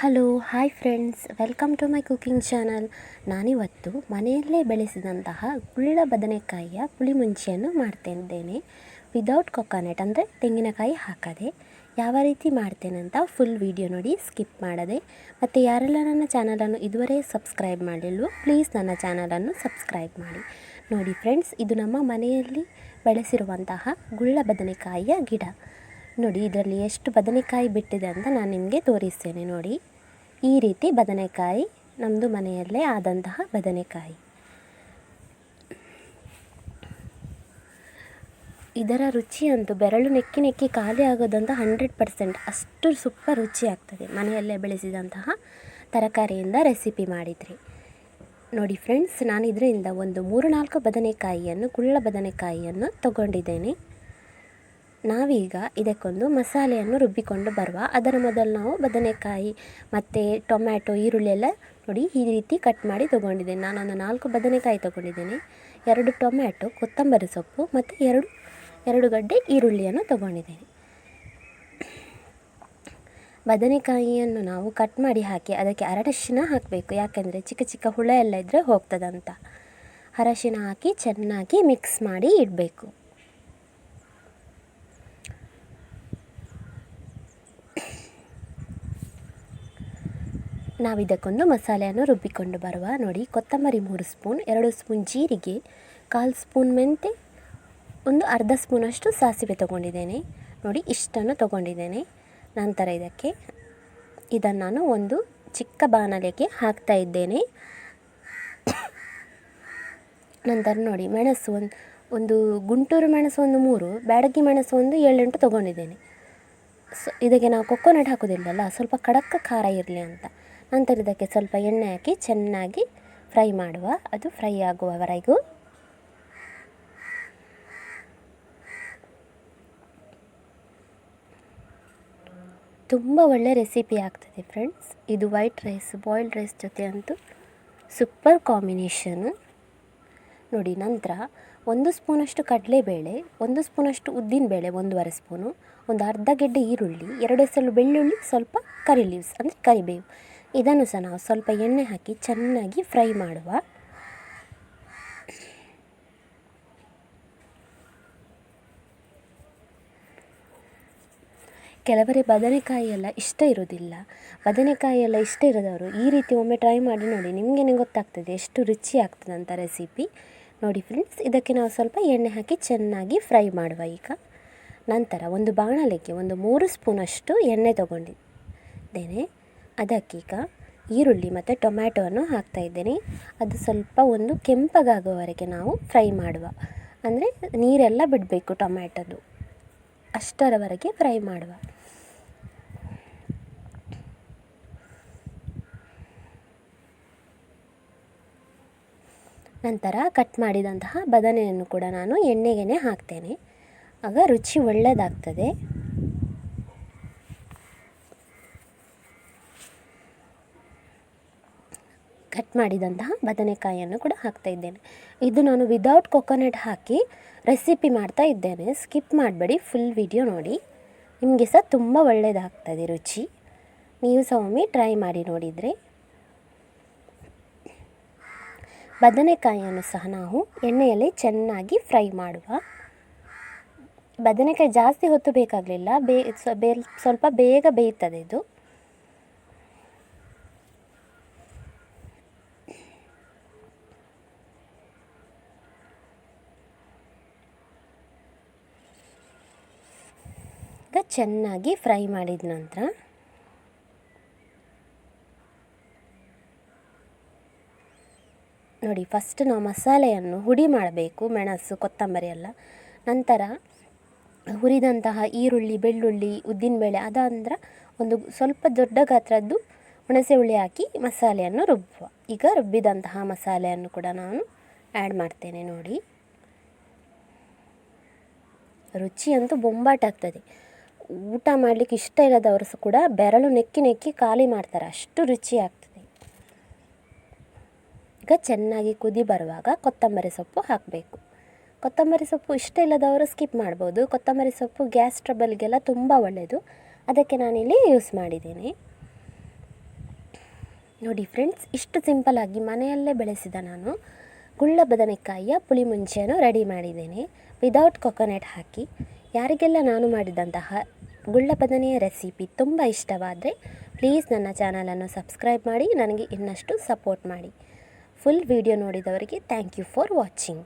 Hello, hi friends. Welcome to my cooking channel. ನಾನಿವತ್ತು ಮನೆಯಲ್ಲೇ ಬೆಳೆಸಿದಂತಹ ಗುಳ್ಳ ಬದನೆಕಾಯಿಯ ಪುಳಿಮುಂಚಿಯನ್ನು ಮಾಡ್ತಿದ್ದೇನೆ. ವಿದೌಟ್ ಕೊಕೊನಟ್ ಅಂದರೆ ತೆಂಗಿನಕಾಯಿ ಹಾಕದೆ ಯಾವ ರೀತಿ ಮಾಡ್ತೇನೆ ಅಂತ ಫುಲ್ ವಿಡಿಯೋ ನೋಡಿ ಸ್ಕಿಪ್ ಮಾಡದೆ. ಮತ್ತು ಯಾರೆಲ್ಲ ನನ್ನ ಚಾನಲನ್ನು ಇದುವರೆ ಸಬ್ಸ್ಕ್ರೈಬ್ ಮಾಡಿಲ್ವೋ ಪ್ಲೀಸ್ ನನ್ನ ಚಾನಲನ್ನು ಸಬ್ಸ್ಕ್ರೈಬ್ ಮಾಡಿ. ನೋಡಿ ಫ್ರೆಂಡ್ಸ್ ಇದು ನಮ್ಮ ಮನೆಯಲ್ಲಿ ಬೆಳೆಸಿರುವಂತಹ ಗುಳ್ಳ ಬದನೆಕಾಯಿಯ ಗಿಡ. ನೋಡಿ, ಇದರಲ್ಲಿ ಎಷ್ಟು ಬದನೆಕಾಯಿ ಬಿಟ್ಟಿದೆ ಅಂತ ನಾನು ನಿಮಗೆ ತೋರಿಸ್ತೇನೆ. ನೋಡಿ, ಈ ರೀತಿ ಬದನೆಕಾಯಿ ನಮ್ಮದು ಮನೆಯಲ್ಲೇ ಆದಂತಹ ಬದನೆಕಾಯಿ. ಇದರ ರುಚಿ ಅಂತೂ ಬೆರಳು ನೆಕ್ಕಿ ನೆಕ್ಕಿ ಖಾಲಿ ಆಗೋದಂತ ಹಂಡ್ರೆಡ್ ಪರ್ಸೆಂಟ್ ಅಷ್ಟು ಸೂಪರ್ ರುಚಿ ಆಗ್ತದೆ. ಮನೆಯಲ್ಲೇ ಬೆಳೆಸಿದಂತಹ ತರಕಾರಿಯಿಂದ ರೆಸಿಪಿ ಮಾಡಿದರೆ. ನೋಡಿ ಫ್ರೆಂಡ್ಸ್ ನಾನು ಇದರಿಂದ ಒಂದು ಮೂರು ನಾಲ್ಕು ಬದನೆಕಾಯಿಯನ್ನು, ಕುಳ್ಳ ಬದನೆಕಾಯಿಯನ್ನು ತಗೊಂಡಿದ್ದೇನೆ. ನಾವೀಗ ಇದಕ್ಕೊಂದು ಮಸಾಲೆಯನ್ನು ರುಬ್ಬಿಕೊಂಡು ಬರುವ. ಅದರ ಮೊದಲು ನಾವು ಬದನೆಕಾಯಿ ಮತ್ತು ಟೊಮ್ಯಾಟೊ, ಈರುಳ್ಳಿ ಎಲ್ಲ ನೋಡಿ ಈ ರೀತಿ ಕಟ್ ಮಾಡಿ ತೊಗೊಂಡಿದ್ದೇನೆ. ನಾನೊಂದು ನಾಲ್ಕು ಬದನೆಕಾಯಿ ತೊಗೊಂಡಿದ್ದೇನೆ. ಎರಡು ಟೊಮ್ಯಾಟೊ, ಕೊತ್ತಂಬರಿ ಸೊಪ್ಪು ಮತ್ತು ಎರಡು ಎರಡು ಗಡ್ಡೆ ಈರುಳ್ಳಿಯನ್ನು ತೊಗೊಂಡಿದ್ದೇನೆ. ಬದನೆಕಾಯಿಯನ್ನು ನಾವು ಕಟ್ ಮಾಡಿ ಹಾಕಿ ಅದಕ್ಕೆ ಅರಶಿನ ಹಾಕಬೇಕು. ಯಾಕೆಂದರೆ ಚಿಕ್ಕ ಚಿಕ್ಕ ಹುಳ ಎಲ್ಲ ಇದ್ದರೆ ಹೋಗ್ತದಂತ. ಅರಶಿನ ಹಾಕಿ ಚೆನ್ನಾಗಿ ಮಿಕ್ಸ್ ಮಾಡಿ ಇಡಬೇಕು. ನಾವು ಇದಕ್ಕೊಂದು ಮಸಾಲೆಯನ್ನು ರುಬ್ಬಿಕೊಂಡು ಬರುವ ನೋಡಿ, ಕೊತ್ತಂಬರಿ ಮೂರು ಸ್ಪೂನ್, ಎರಡು ಸ್ಪೂನ್ ಜೀರಿಗೆ, ಕಾಲು ಸ್ಪೂನ್ ಮೆಂತೆ, ಒಂದು ಅರ್ಧ ಸ್ಪೂನಷ್ಟು ಸಾಸಿವೆ ತೊಗೊಂಡಿದ್ದೇನೆ. ನೋಡಿ, ಇಷ್ಟನ್ನು ತೊಗೊಂಡಿದ್ದೇನೆ. ನಂತರ ಇದಕ್ಕೆ ಇದನ್ನು ನಾನು ಒಂದು ಚಿಕ್ಕ ಬಾಣಲೆಗೆ ಹಾಕ್ತಾ ಇದ್ದೇನೆ. ನಂತರ ನೋಡಿ, ಮೆಣಸು ಒಂದು ಒಂದು ಗುಂಟೂರು ಮೆಣಸು ಒಂದು ಮೂರು, ಬ್ಯಾಡಗಿ ಮೆಣಸು ಒಂದು ಏಳೆಂಟು ತೊಗೊಂಡಿದ್ದೇನೆ. ಸೊ, ಇದಕ್ಕೆ ನಾವು ಕೊಕೊನಟ್ ಹಾಕೋದಿಲ್ಲಲ್ಲ, ಸ್ವಲ್ಪ ಖಡಕ್ಕ ಖಾರ ಇರಲಿ ಅಂತ. ನಂತರ ಇದಕ್ಕೆ ಸ್ವಲ್ಪ ಎಣ್ಣೆ ಹಾಕಿ ಚೆನ್ನಾಗಿ ಫ್ರೈ ಮಾಡುವ. ಅದು ಫ್ರೈ ಆಗುವವರೆಗೂ. ತುಂಬ ಒಳ್ಳೆ ರೆಸಿಪಿ ಆಗ್ತದೆ ಫ್ರೆಂಡ್ಸ್. ಇದು ವೈಟ್ ರೈಸ್, ಬಾಯ್ಲ್ಡ್ ರೈಸ್ ಜೊತೆ ಅಂತೂ ಸೂಪರ್ ಕಾಂಬಿನೇಷನು. ನೋಡಿ, ನಂತರ ಒಂದು ಸ್ಪೂನಷ್ಟು ಕಡಲೆಬೇಳೆ, ಒಂದು ಸ್ಪೂನಷ್ಟು ಉದ್ದಿನಬೇಳೆ ಒಂದೂವರೆ ಸ್ಪೂನು, ಒಂದು ಅರ್ಧ ಗೆಡ್ಡೆ ಈರುಳ್ಳಿ, ಎರಡು ಎಸಲು ಬೆಳ್ಳುಳ್ಳಿ, ಸ್ವಲ್ಪ ಕರಿ ಲೀವ್ಸ್ ಅಂದರೆ ಕರಿಬೇವು. ಇದನ್ನು ಸಹ ನಾವು ಸ್ವಲ್ಪ ಎಣ್ಣೆ ಹಾಕಿ ಚೆನ್ನಾಗಿ ಫ್ರೈ ಮಾಡುವ. ಕೆಲವರೇ ಬದನೆಕಾಯಿ ಎಲ್ಲ ಇಷ್ಟ ಇರೋದಿಲ್ಲ ಬದನೆಕಾಯಿ ಎಲ್ಲ ಇಷ್ಟ ಇರೋದವರು ಈ ರೀತಿ ಒಮ್ಮೆ ಟ್ರೈ ಮಾಡಿ ನೋಡಿ ನಿಮಗೇನೆ ಗೊತ್ತಾಗ್ತದೆ ಎಷ್ಟು ರುಚಿ ಆಗ್ತದೆ ಅಂತ ರೆಸಿಪಿ ನೋಡಿ ಫ್ರೆಂಡ್ಸ್ ಇದಕ್ಕೆ ನಾವು ಸ್ವಲ್ಪ ಎಣ್ಣೆ ಹಾಕಿ ಚೆನ್ನಾಗಿ ಫ್ರೈ ಮಾಡುವ ಈಗ. ನಂತರ ಒಂದು ಬಾಣಲೆಗೆ ಒಂದು ಮೂರು ಸ್ಪೂನಷ್ಟು ಎಣ್ಣೆ ತೊಗೊಂಡಿದ್ದೇನೆ. ಅದಕ್ಕೀಗ ಈರುಳ್ಳಿ ಮತ್ತು ಟೊಮ್ಯಾಟೊವನ್ನು ಹಾಕ್ತಾಯಿದ್ದೇನೆ ಅದು ಸ್ವಲ್ಪ ಒಂದು ಕೆಂಪಗಾಗುವವರೆಗೆ ನಾವು ಫ್ರೈ ಮಾಡುವ. ಅಂದರೆ ನೀರೆಲ್ಲ ಬಿಡಬೇಕು ಟೊಮ್ಯಾಟೊದು. ಅಷ್ಟರವರೆಗೆ ಫ್ರೈ ಮಾಡುವ. ನಂತರ ಕಟ್ ಮಾಡಿದಂತಹ ಬದನೆಯನ್ನು ಕೂಡ ನಾನು ಎಣ್ಣೆಗೆ ಹಾಕ್ತೇನೆ. ಆಗ ರುಚಿ ಒಳ್ಳೆಯದಾಗ್ತದೆ ಕಟ್ ಮಾಡಿದಂತಹ ಬದನೆಕಾಯಿಯನ್ನು ಕೂಡ ಹಾಕ್ತಾ ಇದ್ದೇನೆ. ಇದು ನಾನು ವಿದೌಟ್ ಕೊಕೊನಟ್ ಹಾಕಿ ರೆಸಿಪಿ ಮಾಡ್ತಾ ಇದ್ದೇನೆ. ಸ್ಕಿಪ್ ಮಾಡಬೇಡಿ ಫುಲ್ ವಿಡಿಯೋ ನೋಡಿ. ನಿಮಗೆ ಸಹ ತುಂಬ ಒಳ್ಳೆಯದಾಗ್ತದೆ ರುಚಿ. ನೀವು ಸಹ ಒಮ್ಮೆ ಟ್ರೈ ಮಾಡಿ ನೋಡಿದರೆ. ಬದನೆಕಾಯಿಯನ್ನು ಸಹ ನಾವು ಎಣ್ಣೆಯಲ್ಲಿ ಚೆನ್ನಾಗಿ ಫ್ರೈ ಮಾಡುವ. ಬದನೆಕಾಯಿ ಜಾಸ್ತಿ ಹೊತ್ತು ಬೇಕಾಗಲಿಲ್ಲ, ಬೇ ಸ್ವಲ್ಪ ಬೇಗ ಬೇಯ್ತದೆ ಇದು ಈಗ ಚೆನ್ನಾಗಿ ಫ್ರೈ ಮಾಡಿದ ನಂತರ ನೋಡಿ ಫಸ್ಟ್ ನಾವು ಮಸಾಲೆಯನ್ನು ಹುಡಿ ಮಾಡಬೇಕು, ಮೆಣಸು, ಕೊತ್ತಂಬರಿ ಎಲ್ಲ. ನಂತರ ಹುರಿದಂತಹ ಈರುಳ್ಳಿ, ಬೆಳ್ಳುಳ್ಳಿ, ಉದ್ದಿನಬೇಳೆ, ಅದಂದ್ರೆ ಒಂದು ಸ್ವಲ್ಪ ದೊಡ್ಡ ಗಾತ್ರದ್ದು ಹುಣಸೆ ಹುಳಿ ಹಾಕಿ ಮಸಾಲೆಯನ್ನು ರುಬ್ಬುವ. ಈಗ ರುಬ್ಬಿದಂತಹ ಮಸಾಲೆಯನ್ನು ಕೂಡ ನಾನು ಆ್ಯಡ್ ಮಾಡ್ತೇನೆ ನೋಡಿ. ರುಚಿಯಂತೂ ಬೊಂಬಾಟಾಗ್ತದೆ. ಊಟ ಮಾಡ್ಲಿಕ್ಕೆ ಇಷ್ಟ ಇಲ್ಲದವರು ಕೂಡ ಬೆರಳು ನೆಕ್ಕಿ ನೆಕ್ಕಿ ಖಾಲಿ ಮಾಡ್ತಾರೆ. ಅಷ್ಟು ರುಚಿ ಆಗ್ತದೆ. ಈಗ ಚೆನ್ನಾಗಿ ಕುದಿ ಬರುವಾಗ ಕೊತ್ತಂಬರಿ ಸೊಪ್ಪು ಹಾಕಬೇಕು. ಕೊತ್ತಂಬರಿ ಸೊಪ್ಪು ಇಷ್ಟ ಇಲ್ಲದವರು ಸ್ಕಿಪ್ ಮಾಡ್ಬೋದು. ಕೊತ್ತಂಬರಿ ಸೊಪ್ಪು ಗ್ಯಾಸ್ ಟ್ರಬಲ್ಗೆಲ್ಲ ತುಂಬ ಒಳ್ಳೆಯದು ಅದಕ್ಕೆ ನಾನಿಲ್ಲಿ ಯೂಸ್ ಮಾಡಿದ್ದೀನಿ. ನೋಡಿ ಫ್ರೆಂಡ್ಸ್ ಇಷ್ಟು ಸಿಂಪಲ್ಲಾಗಿ ಮನೆಯಲ್ಲೇ ಬೆಳೆಸಿದ ನಾನು ಗುಳ್ಳ ಬದನೆಕಾಯಿಯ ಪುಳಿ ಮುಂಚಿಯನ್ನು ರೆಡಿ ಮಾಡಿದ್ದೀನಿ. ವಿದೌಟ್ ಕೊಕೊನೆಟ್ ಹಾಕಿ. ಯಾರಿಗೆಲ್ಲ ನಾನು ಮಾಡಿದಂತಹ ಗುಳ್ಳ ಬದನೆಯ ರೆಸಿಪಿ ತುಂಬ ಇಷ್ಟವಾದರೆ ಪ್ಲೀಸ್ ನನ್ನ ಚಾನಲನ್ನು ಸಬ್ಸ್ಕ್ರೈಬ್ ಮಾಡಿ ನನಗೆ ಇನ್ನಷ್ಟು ಸಪೋರ್ಟ್ ಮಾಡಿ. ಫುಲ್ ವಿಡಿಯೋ ನೋಡಿದವರಿಗೆ ಥ್ಯಾಂಕ್ ಯು ಫಾರ್ ವಾಚಿಂಗ್.